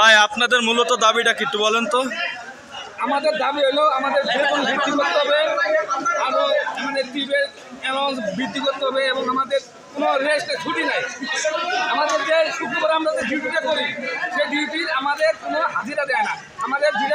ভাই, আপনাদের মূলত দাবিটা কি একটু বলেন তো। আমাদের দাবি হলো আমাদের বেতন বৃদ্ধি করতে হবে আরও আমাদের টিভের অ্যালাউন্স বৃদ্ধি করতে হবে এবং আমাদের কোনো রেস্ট ছুটি নাই। আমাদের যে শুক্রবার আমরা যে ডিউটিটা করি, সেই ডিউটির আমাদের কোনো হাজিরা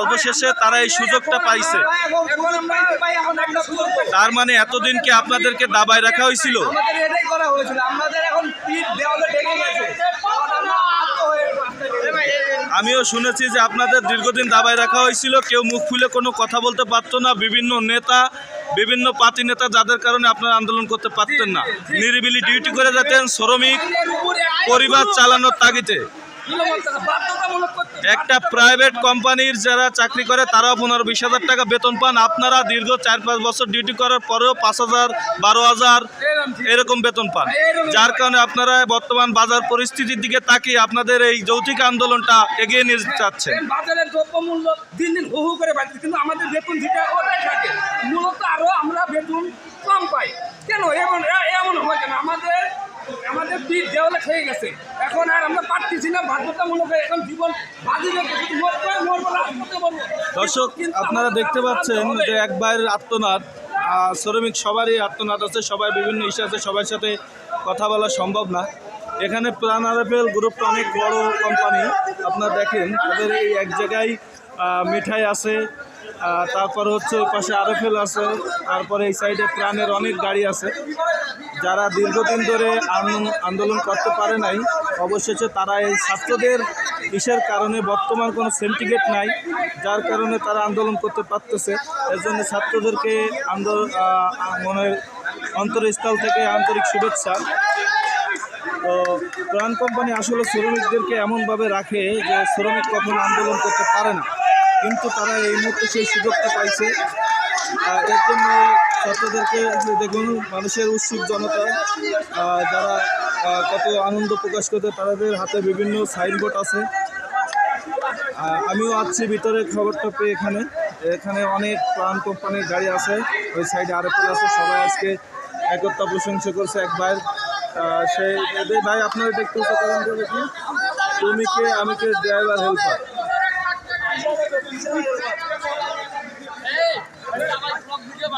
অবশেষে তারা এই সুযোগটা পাইছে। তার মানে এতদিন কি আপনাদেরকে দাবায় রাখা হয়েছিল? হয়ে আমিও শুনেছি যে আপনাদের দীর্ঘদিন দাবায় রাখা হয়েছিল। কেউ মুখ খুলে কোনো কথা বলতে পারতো না। বিভিন্ন নেতা বিভিন্ন পার্টি নেতা যাদের কারণে আপনারা আন্দোলন করতে পারতেন না। নিরিবিলি ডিউটি করে যেতেন শ্রমিক পরিবার চালানোর তাগিতে একটা প্রাইভেট কোম্পানির যারা চাকরি করে, তারাও পনেরো বিশ হাজার টাকা বেতন পান। আপনারা দীর্ঘ চার পাঁচ বছর ডিউটি করার পরেও পাঁচ হাজার, বারো হাজার এরকম বেতন পান। যার কারণে আপনারা বর্তমান বাজার পরিস্থিতির দিকে তাকিয়ে আপনাদের এই যৌথিক আন্দোলনটা এগিয়ে নিয়ে যাচ্ছে কেন? এমন এমন হয় কেন? আমাদের আমাদের পিঠ দেওয়ালে খেয়ে গেছে। এখন আর আমরা না বাধ্যতামূলক এখন জীবন বাজি রেখে শুধু মরবো মরবো রাজপথে মরবো দর্শক আপনারা দেখতে পাচ্ছেন যে এক ভাইয়ের আত্মনাদ শ্রমিক সবারই আত্মনাদ আছে সবাই বিভিন্ন ইস্যু আছে সবার সাথে কথা বলা সম্ভব না। এখানে প্রাণ আরএফএল গ্রুপটা অনেক বড় কোম্পানি আপনারা দেখেন তাদের এই এক জায়গায় মিঠাই আছে তারপর হচ্ছে ওই পাশে আরএফএল আছে তারপরে এই সাইডে প্রাণের অনেক গাড়ি আছে। যারা দীর্ঘদিন ধরে আন্দোলন করতে পারে নাই অবশেষে তারা এই ছাত্রদের ইসের কারণে বর্তমান কোনো সেন্টিগেট নাই, যার কারণে তারা আন্দোলন করতে পারতেছে। এর জন্য ছাত্রদেরকে আন্দোলন মনে অন্তরস্থল থেকে আন্তরিক শুভেচ্ছা। তো প্রাণ কোম্পানি আসলে শ্রমিকদেরকে এমনভাবে রাখে যে শ্রমিক কখনো আন্দোলন করতে পারে না। কিন্তু তারা এই মুহূর্তে সেই সুযোগটা পাইছে। এর জন্য ছাত্রদেরকে দেখুন, মানুষের উৎসুক জনতা যারা কত আনন্দ প্রকাশ করতে, তাদের হাতে বিভিন্ন সাইনবোর্ড আছে। আমিও আসছি ভিতরে খবরটা পেয়ে এখানে। এখানে অনেক প্রাণ কোম্পানির গাড়ি আছে, ওই সাইডে আরেকটা আছে, সবাই আজকে একতা প্রশংসা করছে এক ভাইয়ের। সেই ভাই, আপনারা এটা একটু কথা বলতে দেখি তুমি কে, আমি কে ড্রাইভার হেল্পার ভিডিও